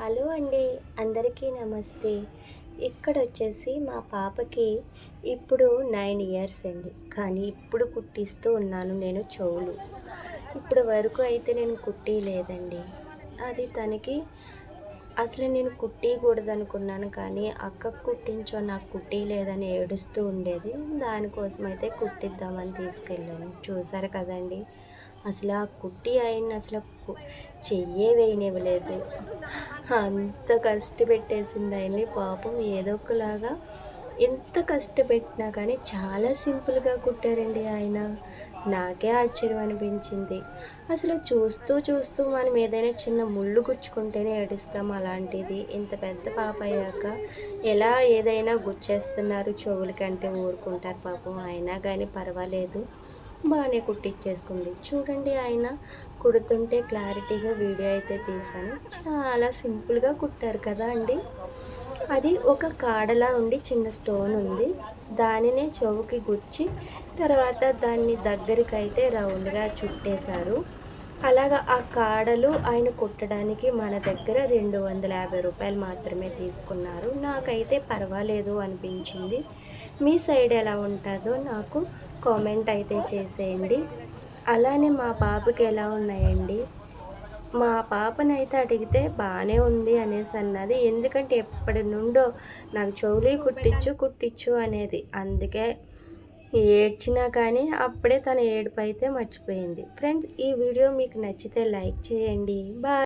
Hello అండి అందరికీ నమస్తే. ఇక్కడ వచ్చేసి మా పాపకి ఇప్పుడు నైన్ ఇయర్స్ అండి. కానీ ఇప్పుడు కుట్టిస్తూ ఉన్నాను నేను చెవులు. ఇప్పుడు వరకు అయితే నేను కుట్టి లేదండి. అది తనకి అసలు నేను కుట్టికూడదు అనుకున్నాను కానీ అక్క కుట్టించో నాకు కుట్టి లేదని ఏడుస్తూ ఉండేది. దానికోసం అయితే కుట్టిద్దామని తీసుకెళ్ళాను. చూసారు కదండి. అసలు ఆ కుట్టి ఆయన అసలు చెయ్యే వేయనివ్వలేదు. అంత కష్టపెట్టేసింది ఆయన్ని పాపం ఏదో ఒకలాగా. ఎంత కష్టపెట్టినా కానీ చాలా సింపుల్గా కుట్టారండి ఆయన. నాకే ఆశ్చర్యం అనిపించింది. అసలు చూస్తూ చూస్తూ మనం ఏదైనా చిన్న ముళ్ళు గుచ్చుకుంటేనే ఏడుస్తాం అలాంటిది. ఇంత పెద్ద పాప అయ్యాక ఎలా ఏదైనా గుచ్చేస్తున్నారు చెవులకంటే ఊరుకుంటారు పాపం. అయినా కానీ పర్వాలేదు. బాగానే కుట్టించేసుకుంది చూడండి ఆయన కుడుతుంటే క్లారిటీగా వీడియో అయితే తీశాను. చాలా సింపుల్గా కుట్టారు కదా అండి. అది ఒక కాడలా ఉండి చిన్న స్టోన్ ఉంది. దానినే చెవుకి గుచ్చి తర్వాత దాన్ని దగ్గరికి అయితే రౌండ్గా చుట్టేశారు. అలాగా ఆ కాడలు ఆయన కుట్టడానికి మన దగ్గర రెండు వందల యాభై రూపాయలు మాత్రమే తీసుకున్నారు. నాకైతే పర్వాలేదు అనిపించింది. మీ సైడ్ ఎలా ఉంటుందో నాకు కామెంట్ అయితే చేసేయండి. అలానే మా పాపకి ఎలా ఉన్నాయండి? మా పాపనైతే అడిగితే బాగానే ఉంది అనేసి అన్నది. ఎందుకంటే ఎప్పటి నుండో నాకు చెవులు కుట్టించు కుట్టించు అనేది. అందుకే ఏడ్చినా కానీ అప్పుడే తన ఏడుపు అయితే మర్చిపోయింది. ఫ్రెండ్స్ ఈ వీడియో మీకు నచ్చితే లైక్ చేయండి. బాయ్.